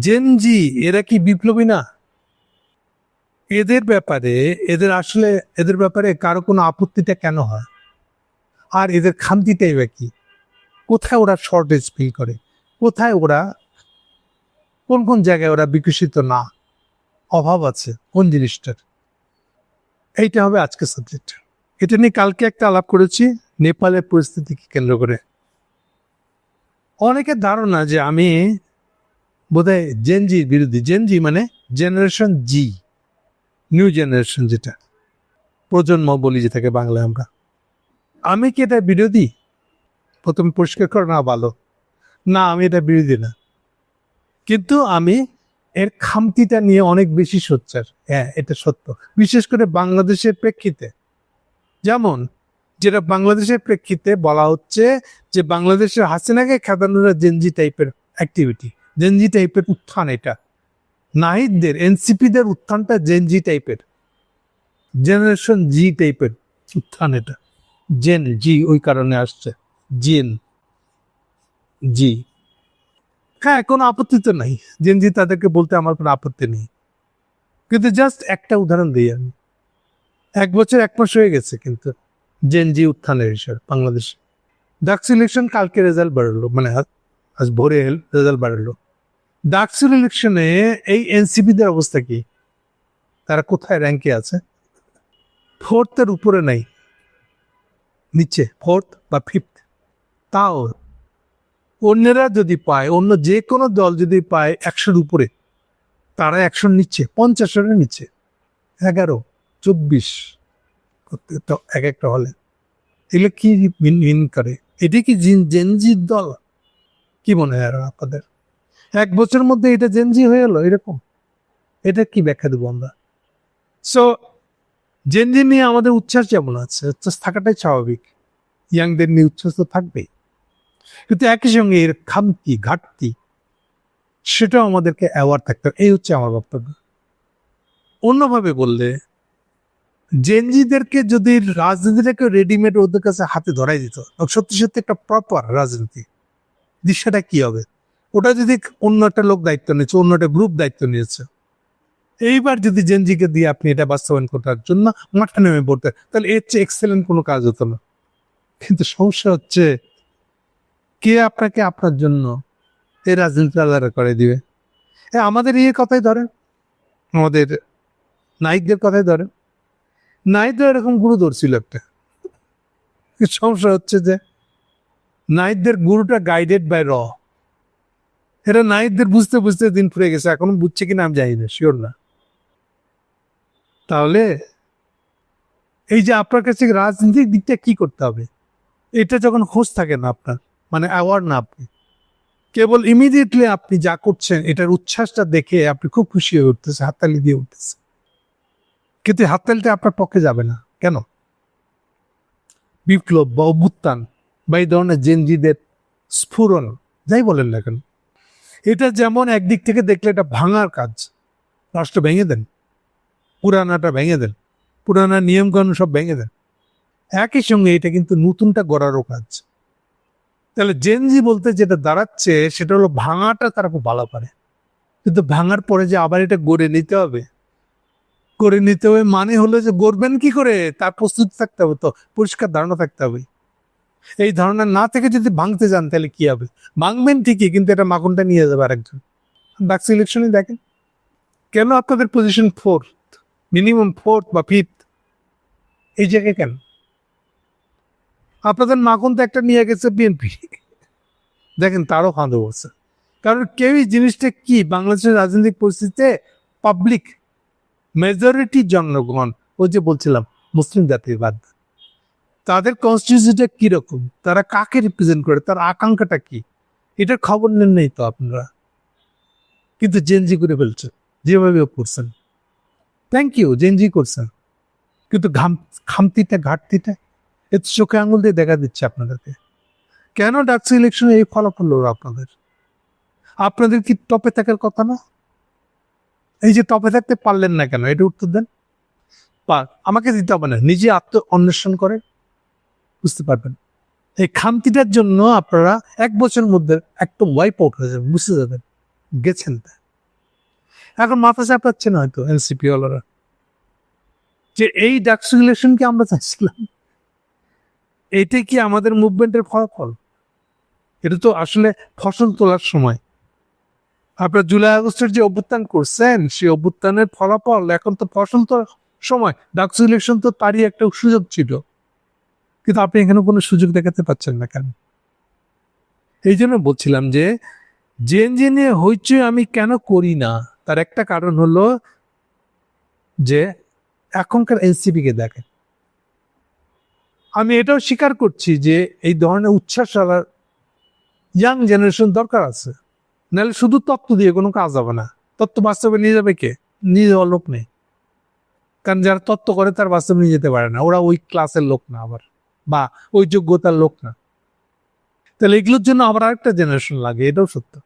Gen Z এরা কি বিপ্লবী না? এদের ব্যাপারে, এদের আসলে, এদের ব্যাপারে কারও কোনো আপত্তিটা কেন হয়? আর এদের খামতিটাই বা কি? কোথায় ওরা শর্টেজ ফিল করে? কোথায় ওরা, কোন কোন জায়গায় ওরা বিকশিত না? অভাব আছে, কোন জিনিসটার? এইটা হবে আজকে সাবজেক্ট এটা নিয়ে কালকে একটা আলাপ করেছি, নেপালের পরিস্থিতিকে কেন্দ্র করে। অনেকের ধারণা যে আমি বোধহয় জেনজির বিরোধী জেনজি মানে জেনারেশন জি নিউ জেনারেশন যেটা। প্রজন্ম বলি যেটাকে বাংলায় আমরা। আমি কি এটা বিরোধী? প্রথম পরিষ্কার করা, না, ভালো। না, আমি এটা বিরোধী না। কিন্তু আমি এর খামতিটা নিয়ে অনেক বেশি সোচ্চার। হ্যাঁ এটা সত্য। বিশেষ করে বাংলাদেশের প্রেক্ষিতে। যেমন, যেটা বাংলাদেশের প্রেক্ষিতে বলা হচ্ছে যে, বাংলাদেশের হাসিনাকে খেদানোর জেনজি টাইপের অ্যাক্টিভিটি জেনজি টাইপের উত্থান এটা। নাহিদদের, এনসিপিদের উত্থানটা জেনজি টাইপের। জেনারেশন জি টাইপের উত্থান এটা। জেন জি ওই কারণে আসছে। জেন জি হ্যাঁ কোনো আপত্তি তো নাই। জেনজি তাদেরকে বলতে আমার কোনো আপত্তি নেই। কিন্তু জাস্ট একটা উদাহরণ দিই আমি। এক বছর এক মাস হয়ে গেছে কিন্তু জেনজি উত্থানের হিসাবে বাংলাদেশে। ডাক ইলেকশন কালকে রেজাল্ট বেরোলো মানে আজ- ভোরে রেজাল্ট বেরোলো ডাকসুর ইলেকশনে এই এনসিপিদের অবস্থা কি? তারা কোথায় র্যাঙ্কে আছে? ফোর্থের উপরে নাই। নিচে ফোর্থ বা ফিফথ তাও অন্যরা যদি পায়, অন্য যে কোনো দল যদি পায় একশোর উপরে, তারা একশোর নিচ্ছে পঞ্চাশের নিচ্ছে এগারো, চব্বিশ। এক একটা হলে। এগুলো কি মিন করে? এটি কি জিন- জেনজির দল? কি মনে হয় আপনাদের? এক বছরের মধ্যে এটা জেনজি হয়ে গেল এরকম? এটা কি ব্যাখ্যা দেবো আমরা? সো জেনজি নিয়ে আমাদের উচ্ছ্বাস যেমন আছে, উচ্ছ্বাস থাকাটাই স্বাভাবিক। ইয়াংদের নিয়ে উচ্ছ্বাস তো থাকবেই। কিন্তু একই সঙ্গে এর খামতি, ঘাটতি, সেটাও আমাদেরকে অ্যাওয়ার থাকতে হবে। এই হচ্ছে আমার বক্তব্য। অন্যভাবে বললে জেনজিদেরকে যদি রাজনীতিটাকে রেডিমেড ওদের কাছে হাতে ধরাই দিত সত্যি সত্যি একটা প্রপার রাজনীতি। দৃশ্যটা কি হবে? ওটা যদি অন্য একটা লোক দায়িত্ব নিয়েছে, অন্য একটা গ্রুপ দায়িত্ব নিয়েছে, এইবার যদি জেনজিকে দিয়ে আপনি এটা বাস্তবায়ন করার জন্য মাঠে নেমে পড়তে, তাহলে এর চেয়ে এক্সেলেন্ট কোনো কাজ হতো না। কিন্তু সমস্যা হচ্ছে, কে আপনাকে আপনার জন্য এই রাজনীতি আলাদা করে দিবে? এ আমাদের ইয়ে কথাই ধরেন, আমাদের নায়িকদের কথাই ধরেন। নায়িকদের এরকম গুরুদর ছিল একটা। সমস্যা হচ্ছে যে, নায়িকদের গুরুটা গাইডেড বাই র এরা নাইটদের বুঝতে বুঝতে দিন ফুরে গেছে, এখন বুঝছে কিনা আমি জানি না শিওর না। তাহলে এই যে আপনার কাছে রাজনীতিক দিকটা কি করতে হবে? এটা যখন খোঁজ থাকে না আপনার মানে অ্যাওয়ার্ড না আপনি, কেবল ইমিডিয়েটলি আপনি যা করছেন, এটার উচ্ছ্বাসটা দেখে আপনি খুব খুশি হয়ে উঠতেছে, হাততালি দিয়ে উঠতেছে। কিন্তু হাততালিটা আপনার পক্ষে যাবে না, কেন? বিপ্লব বা অভ্যুত্থান বা এই ধরনের জেনজিদের স্ফুরন যাই বলেন না কেন এটা যেমন একদিক থেকে দেখলে এটা ভাঙার কাজ। রাষ্ট্র ভেঙে দেন। পুরানাটা ভেঙে দেন। পুরানা নিয়মকানুন সব ভেঙে দেন। একই সঙ্গে এটা কিন্তু নতুনটা গড়ারও কাজ। তাহলে জেনজি বলতে যেটা দাঁড়াচ্ছে, সেটা হলো ভাঙাটা তারা খুব ভালো পারে। কিন্তু ভাঙার পরে যে আবার এটা গড়ে নিতে হবে করে নিতে হবে মানে হলো যে গড়বেন কি করে? তার প্রস্তুতি থাকতে হবে তো, পরিষ্কার ধারণা থাকতে হবে। এই ধারণা না থেকে যদি ভাঙতে যান, তাহলে কি হবে? ভাঙবেন ঠিকই, কিন্তু এটা মাখনটা নিয়ে যাবে আরেকজন। ডাকস ইলেকশনে দেখেন। কেন আপনাদের পজিশন ফোর্থ মিনিমাম ফোর্থ বা ফিফথ এই জায়গায় কেন? আপনাদের মাখন তো একটা নিয়ে গেছে বিএনপি দেখেন, তারও ফাঁদে বসে কারণ কেউই জিনিসটা কি? বাংলাদেশের রাজনৈতিক পরিস্থিতিতে পাবলিক মেজরিটি জনগণ ও যে বলছিলাম, মুসলিম জাতির বাদ। তাদের কনস্টিটিউশনটা কীরকম? তারা কাকে রিপ্রেজেন্ট করে? তার আকাঙ্ক্ষাটা কি? এটার খবর নেন নেই তো আপনারা? কিন্তু জেনজি করে ফেলছেন যেভাবে করছেন। থ্যাংক ইউ জেনজি করছেন। কিন্তু ঘাম, খামতিটা, ঘাটতিটা এ তো চোখে আঙুল দিয়ে দেখা দিচ্ছে আপনাদেরকে। কেন ডাকছে ইলেকশনে এই ফলাফল হলো আপনাদের? আপনাদের কি টপে থাকার কথা না? এই যে টপে থাকতে পারলেন না কেন? এটা উত্তর দেন। আমাকে দিতে হবে না। নিজে আত্ম অন্বেষণ করে বুঝতে পারবেন। এই খামতিটার জন্য আপনারা এক বছরের মধ্যে একদম ওয়াইপ আউট হয়ে যাবেন, বুঝতে যাবেন গেছেন তা। এখন মাথা চাপাচ্ছে না হয়তো এনসিপি ওয়ালারা। যে এই ডাকসিলেশনকে আমরা চাইছিলাম? এইটা কি আমাদের মুভমেন্টের ফলাফল? এটা তো আসলে ফসল তোলার সময়। আপনার জুলাই, আগস্টের যে অভ্যুত্থান করছেন, সেই অভ্যুত্থানের ফলাফল এখন তো ফসল তোলার সময়। ডাকসু তো তারই একটা সুযোগ ছিল। কিন্তু আপনি এখানে কোনো সুযোগ দেখাতে পাচ্ছেন না কেন? এই জন্য বলছিলাম যে জেন জেনে হইচই আমি কেন করি না, তার একটা কারণ হলো যে, এখনকার এনসিপি কে দেখেন আমি এটাও স্বীকার করছি যে, এই ধরনের উচ্ছ্বাস ইয়াং জেনারেশন দরকার আছে। নাহলে শুধু তত্ত্ব দিয়ে কোনো কাজ হবে না। তত্ত্ব বাস্তবে নিয়ে যাবে কে? নিয়ে যাওয়ার লোক নেই। কারণ যারা তত্ত্ব করে, তার বাস্তবে নিয়ে যেতে পারে না। ওরা ওই ক্লাসের লোক না আবার। বা ওই যোগ্যতার লোক না। তাহলে এগুলোর জন্য আবার আরেকটা জেনারেশন লাগে, এটাও সত্য।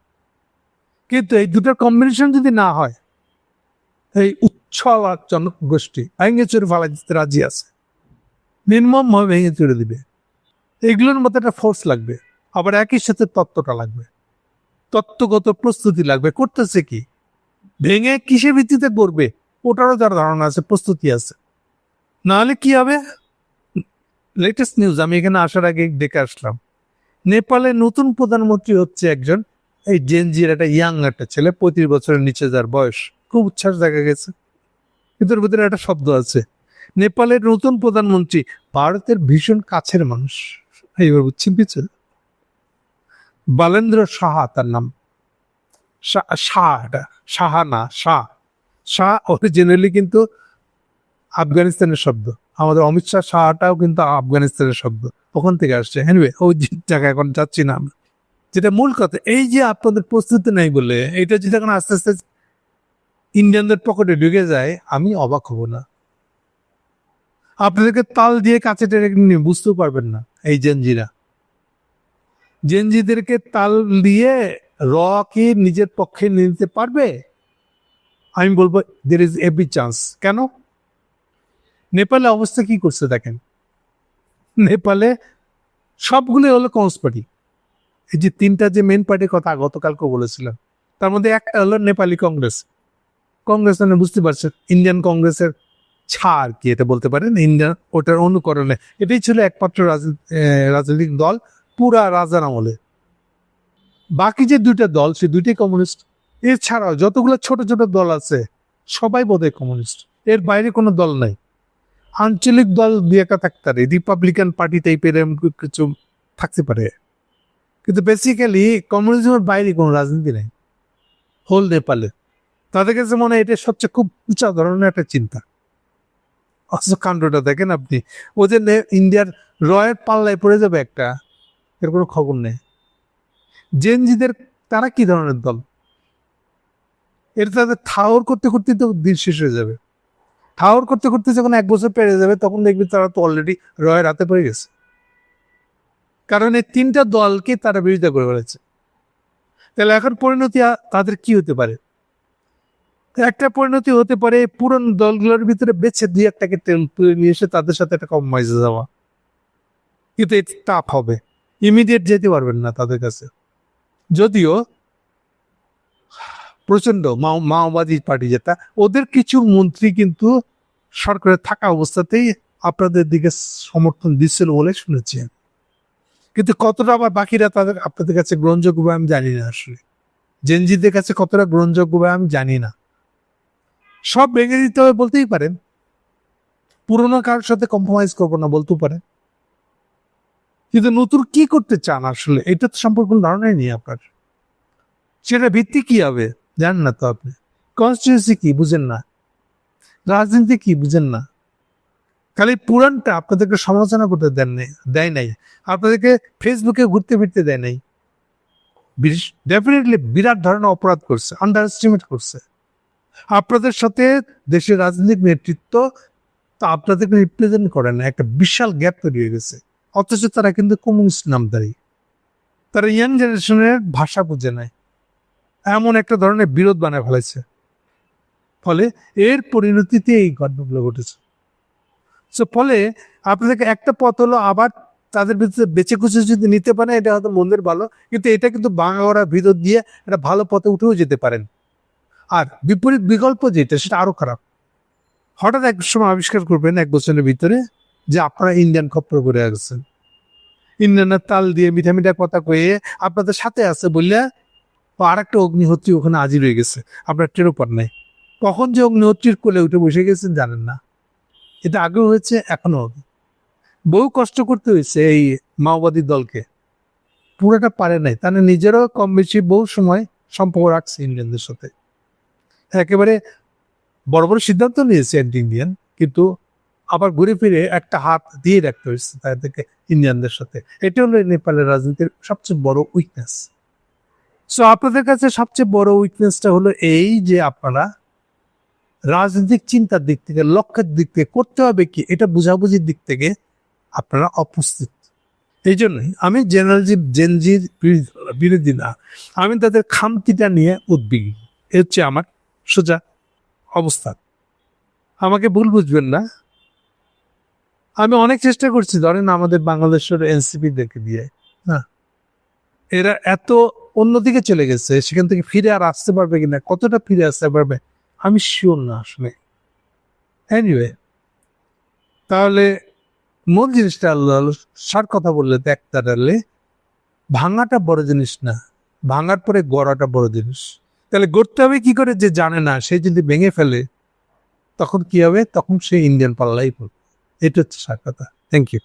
কিন্তু এই দুটার কম্বিনেশন যদি না হয় এই উচ্ছল আর জনগোষ্ঠী ভেঙে চুরে ফালা দিতে রাজি আছে। নির্মম ভাবে ভেঙে চুরে দিবে। এগুলোর মধ্যে একটা ফোর্স লাগবে। আবার একই সাথে তত্ত্বটা লাগবে। তত্ত্বগত প্রস্তুতি লাগবে। করতেছে কি? ভেঙে কিসের ভিত্তিতে করবে ওটারও যার ধারণা আছে, প্রস্তুতি আছে। নাহলে কি হবে? লেটেস্ট নিউজ আমি এখানে আসার আগে দেখে আসলাম। নেপালে নতুন প্রধানমন্ত্রী হচ্ছে একজন, এই জেনজির একটা ইয়াং একটা ছেলে, পঁয়ত্রিশ বছরের নিচে যার বয়স, খুব উচ্ছ্বাস দেখা গেছে। কিন্তু ভিতরে একটা শব্দ আছে। নেপালের নতুন প্রধানমন্ত্রী ভারতের ভীষণ কাছের মানুষ। এইবার বুঝছেন পিছু বালেন্দ্র সাহা তার নাম। শাহ সাহা না শাহ শাহ অরিজিনালি কিন্তু আফগানিস্তানের শব্দ। আমাদের অমিত শাহ শাহটাও কিন্তু আফগানিস্তানের শব্দ। ওখান থেকে আসছে। এনিওয়ে ওই জায়গায় এখন যাচ্ছি না আমরা। যেটা মূল কথা, এই যে আপনাদের প্রস্তুতি নেই বলে, এটা যদি এখন আস্তে আস্তে ইন্ডিয়ানদের পকেটে ঢুকে যায়, আমি অবাক হব না। আপনাদেরকে তাল দিয়ে কাছে টেনে নিয়ে বুঝতেও পারবেন না, এই জেনজিরা জেনজিদেরকে তাল দিয়ে র কি নিজের পক্ষে নিতে পারবে? আমি বলব দের ইজ এভরি চান্স কেন? নেপালে অবস্থা কি করছে দেখেন? নেপালে সবগুলো হলো কংগ্রেস পার্টি। এই যে তিনটা যে মেন পার্টির কথা গতকালকে বলেছিলাম, তার মধ্যে একটা হলো নেপালি কংগ্রেস। কংগ্রেস মানে বুঝতে পারছেন, ইন্ডিয়ান কংগ্রেসের ছাড় কি এটা বলতে পারেন? ইন্ডিয়ান ওটার অনুকরণে। এটাই ছিল একমাত্র রাজনৈতিক দল পুরা রাজার আমলে। বাকি যে দুইটা দল, সে দুইটাই কমিউনিস্ট। এছাড়াও যতগুলো ছোট ছোট দল আছে, সবাই বোধহয় কমিউনিস্ট। এর বাইরে কোনো দল নাই। আঞ্চলিক দল দুই একা থাকতে পারে রিপাবলিকান পার্টি টাইপের কিছু থাকতে পারে। কিন্তু বেসিক্যালি কমিউনিজমের বাইরে কোনো রাজনীতি নেই হোল নেপালে তাদের কাছে মনে হয় এটা সবচেয়ে খুব উঁচা ধরনের একটা চিন্তা। অথচ কাণ্ডটা দেখেন আপনি ও যে ইন্ডিয়ার রয়ের পাল্লায় পড়ে যাবে একটা, এর কোনো খবর নেই। জেনজিদের তারা কি ধরনের দল? এটা তাদের থাওর করতে করতে তো দিন শেষ হয়ে যাবে। থাওর করতে করতে যখন এক বছর পেরে যাবে, তখন দেখবি তারা তো অলরেডি রয়ের হাতে পড়ে গেছে। কারণ এই তিনটা দলকে তারা বিরোধিতা করে ফেলেছে। তাহলে এখন পরিণতি তাদের কি হতে পারে? একটা পরিণতি হতে পারে, পুরনো দলগুলোর ভিতরে বেছে দুই একটাকে তেল নিয়ে এসে তাদের সাথে একটা কম্প্রোমাইজে যাওয়া। কিন্তু এটা টাফ হবে। ইমিডিয়েট যেতে পারবেন না তাদের কাছে। যদিও প্রচণ্ড মাও- মাওবাদী পার্টি যেটা, ওদের কিছু মন্ত্রী কিন্তু সরকারে থাকা অবস্থাতেই আপনাদের দিকে সমর্থন দিচ্ছিল বলে শুনেছি। কিন্তু কতটা আবার বাকিরা তাদের, আপনাদের কাছে গ্রহণযোগ্য আমি জানি না আসলে। জেনজিদের কাছে কতটা গ্রহণযোগ্য আমি জানি না। সব ভেঙে দিতে হবে বলতেই পারেন। পুরোনো কারোর সাথে কম্প্রোমাইজ করব না বলতেও পারেন। কিন্তু নতুন কি করতে চান আসলে? এটা তো সম্পর্ক ধারণাই নেই আপনার। সেটা ভিত্তি কি হবে? জানেন না তো আপনি। কনস্টিটিউন্সি কি? বুঝেন না। রাজনীতি কি, বুঝেন না? খালি পুরাণটা আপনাদেরকে সমালোচনা করতে দেন নাই, দেয় নাই। আপনাদেরকে ফেসবুকে ঘুরতে ফিরতে দেয় নাই। ডেফিনেটলি বিরাট ধরনের অপরাধ করছে আন্ডার এস্টিমেট করছে। আপনাদের সাথে দেশের রাজনৈতিক নেতৃত্ব তা আপনাদেরকে রিপ্রেজেন্ট করে না, একটা বিশাল গ্যাপ তৈরি হয়ে গেছে। অথচ তারা কিন্তু কমিউনিস্ট নামদারি। তারা ইয়াং জেনারেশনের ভাষা বুঝে নেয় এমন একটা ধরনের বিরোধ বানায় ফেলেছে। ফলে এর পরিণতিতে এই ঘটনাগুলো ঘটেছে। সো ফলে আপনাদেরকে একটা পথ হলো আবার তাদের ভিতরে বেঁচে কুচে যদি নিতে পারে এটা হয়তো মন্দির ভালো, কিন্তু এটা কিন্তু বাঙাওয়ারা ভিতর দিয়ে একটা ভালো পথে উঠেও যেতে পারেন। আর বিপরীত বিকল্প যেটা, সেটা আরও খারাপ। হঠাৎ এক সময় আবিষ্কার করবেন এক বছরের ভিতরে যে আপনারা ইন্ডিয়ান খপ্পর করে আসছেন ইন্ডিয়ানের তাল দিয়ে মিঠা মিঠা কথা কয়ে আপনাদের সাথে আছে বললে আর একটা অগ্নিহোত্রী ওখানে আজি রয়ে গেছে, আপনার টেরও নাই। কখন যে অগ্নিহোত্রীর কোলে উঠে বসে গেছেন জানেন না। এটা আগেও হয়েছে এখনও হবে। বহু কষ্ট করতে হয়েছে এই মাওবাদী দলকে। পুরোটা পারে নাই। তারা নিজেরাও কম বেশি বহু সময় সম্পর্ক রাখছে ইন্ডিয়ানদের সাথে। একেবারে বড় বড় সিদ্ধান্ত নিয়েছে অ্যান্টি ইন্ডিয়ান কিন্তু আবার ঘুরে ফিরে একটা হাত দিয়ে রাখতে হয়েছে তাদেরকে ইন্ডিয়ানদের সাথে। এটা হলো নেপালের রাজনীতির সবচেয়ে বড় উইকনেস সো আপনাদের কাছে সবচেয়ে বড় উইকনেসটা হলো এই যে আপনারা রাজনৈতিক চিন্তার দিক থেকে, লক্ষ্যের দিক থেকে করতে হবে কি? এটা বুঝাবুঝির দিক থেকে আপনারা অপ্রস্তুত এই জন্যই আমি জেনারেলজি জেনজির বিরোধী- না, আমি তাদের খামতিটা নিয়ে উদ্বিগ্ন। এ হচ্ছে আমার সোজা অবস্থা। আমাকে ভুল বুঝবেন না। আমি অনেক চেষ্টা করছি, ধরেন আমাদের বাংলাদেশের এনসিপি দেখে দিয়ে, না? এরা এত অন্যদিকে চলে গেছে, সেখান থেকে ফিরে আর আসতে পারবে কিনা, কতটা ফিরে আসতে পারবে আমি শিওর না আসলে। এনিওয়ে তাহলে মূল জিনিসটা আল্লাহ সার কথা বললে ত্যাগ তাড়ালে ভাঙাটা বড় জিনিস না, ভাঙার পরে গড়াটা বড় জিনিস। তাহলে গড়তে হবে কি করে যে জানে না, সে যদি ভেঙে ফেলে, তখন কি হবে? তখন সে ইন্ডিয়ান পাল্লাই পড়বে। এটা হচ্ছে সার কথা। Thank you